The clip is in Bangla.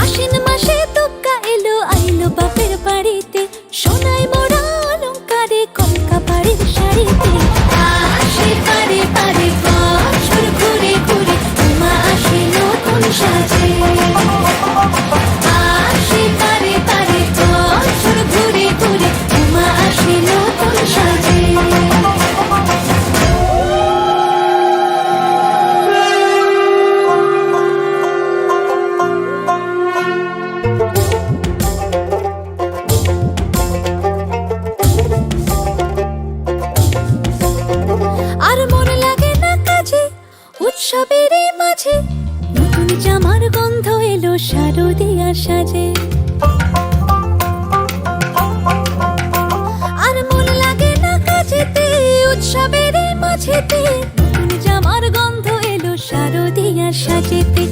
আশ্বিন মাসে বাপের বাড়িতে। সোনাই মোড়া অলঙ্কারে কলকা বাড়ির শাড়িতে। উৎসবের মাঝে নতুন জামার গন্ধ এলো শারদিয়া সাজে। আর মন লাগে না কাজেতে, উৎসবের মাঝেতে নতুন জামার গন্ধ এলো শারদিয়া সাজেতে।